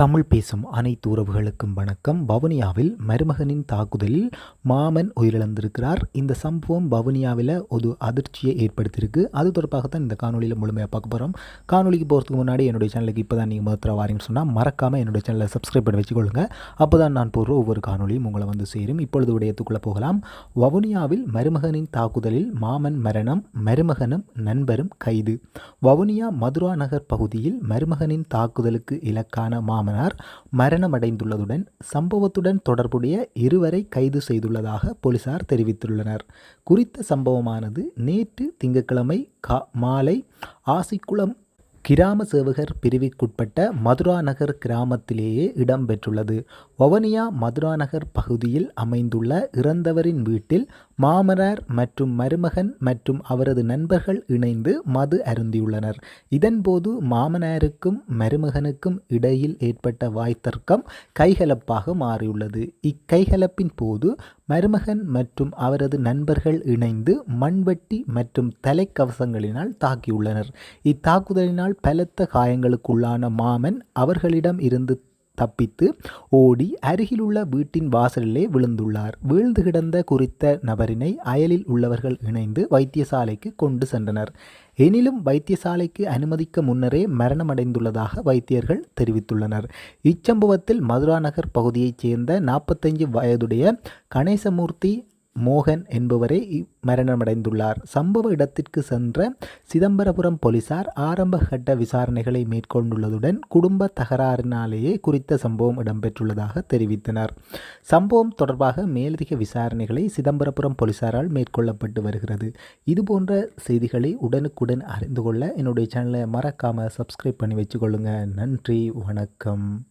தமிழ் பேசும் அனைத்து உறவுகளுக்கும் வணக்கம். வவுனியாவில் மருமகனின் தாக்குதலில் மாமன் உயிரிழந்திருக்கிறார். இந்த சம்பவம் வவுனியாவில் ஒரு அதிர்ச்சியை ஏற்படுத்தியிருக்கு. அது தொடர்பாக தான் இந்த காணொலியில் முழுமையாக பார்க்க போகிறோம் காணொலிக்கு போகிறதுக்கு முன்னாடி என்னுடைய சேனலுக்கு இப்போ தான் நீங்கள் முதல்ல வாரீங்கன்னு சொன்னால் மறக்காமல் என்னுடைய சேனலை சப்ஸ்கிரைப் பண்ணி வச்சுக்கொள்ளுங்க. அப்போ தான் நான் போடுற ஒவ்வொரு காணொலியும் உங்களை வந்து சேரும். இப்பொழுது உடையத்துக்குள்ளே போகலாம். வவுனியாவில் மருமகனின் தாக்குதலில் மாமன் மரணம் மருமகனும் நண்பரும் கைது. வவுனியா மதுரா நகர் பகுதியில் மருமகனின் தாக்குதலுக்கு இலக்கான மாமனார் மரணமடைந்துள்ளதுடன் சம்பவத்துடன் தொடர்புடைய இருவரை கைது செய்துள்ளதாக போலீசார் தெரிவித்துள்ளனர். குறித்த சம்பவமானது நேற்று திங்கட்கிழமை கா மாலை ஆசிக்குளம் கிராம சேவகர் பிரிவிற்குட்பட்ட மதுரா நகர் கிராமத்திலேயே இடம்பெற்றுள்ளது. வவனியா மதுரா நகர் பகுதியில் அமைந்துள்ள இறந்தவரின் வீட்டில் மாமனார் மற்றும் மருமகன் மற்றும் அவரது நண்பர்கள் இணைந்து மது அருந்தியுள்ளனர். இதன்போது மாமனாருக்கும் மருமகனுக்கும் இடையில் ஏற்பட்ட வாய்த்தர்க்கம் கைகலப்பாக மாறியுள்ளது. இக்கைகலப்பின் போது மருமகன் மற்றும் அவரது நண்பர்கள் இணைந்து மண்வெட்டி மற்றும் தலைக்கவசங்களினால் தாக்கியுள்ளனர். இத்தாக்குதலினால் பலத்த காயங்களுக்குள்ளான மாமன் அவர்களிடம் இருந்து தப்பித்து ஓடி அருகிலுள்ள வீட்டின் வாசலிலே விழுந்துள்ளார். வீழ்ந்து கிடந்த குறித்த நபரினை அயலில் உள்ளவர்கள் இணைந்து வைத்தியசாலைக்கு கொண்டு சென்றனர். எனினும் வைத்தியசாலைக்கு அனுமதிக்க முன்னரே மரணமடைந்துள்ளதாக வைத்தியர்கள் தெரிவித்துள்ளனர். இச்சம்பவத்தில் மதுரா நகர் பகுதியைச் சேர்ந்த நாற்பத்தஞ்சு வயதுடைய கணேசமூர்த்தி மோகன் என்பவரே மரணமடைந்துள்ளார். சம்பவ இடத்திற்கு சென்ற சிதம்பரபுரம் போலீசார் ஆரம்ப கட்ட விசாரணைகளை மேற்கொண்டுள்ளதுடன் குடும்ப தகராறினாலேயே குறித்த சம்பவம் இடம்பெற்றுள்ளதாக தெரிவித்தனர். சம்பவம் தொடர்பாக மேலதிக விசாரணைகளை சிதம்பரபுரம் போலீசாரால் மேற்கொள்ளப்பட்டு வருகிறது. இதுபோன்ற செய்திகளை உடனுக்குடன் அறிந்து கொள்ள என்னுடைய சேனலை மறக்காமல் சப்ஸ்கிரைப் பண்ணி வச்சுக்கொள்ளுங்கள் நன்றி வணக்கம்.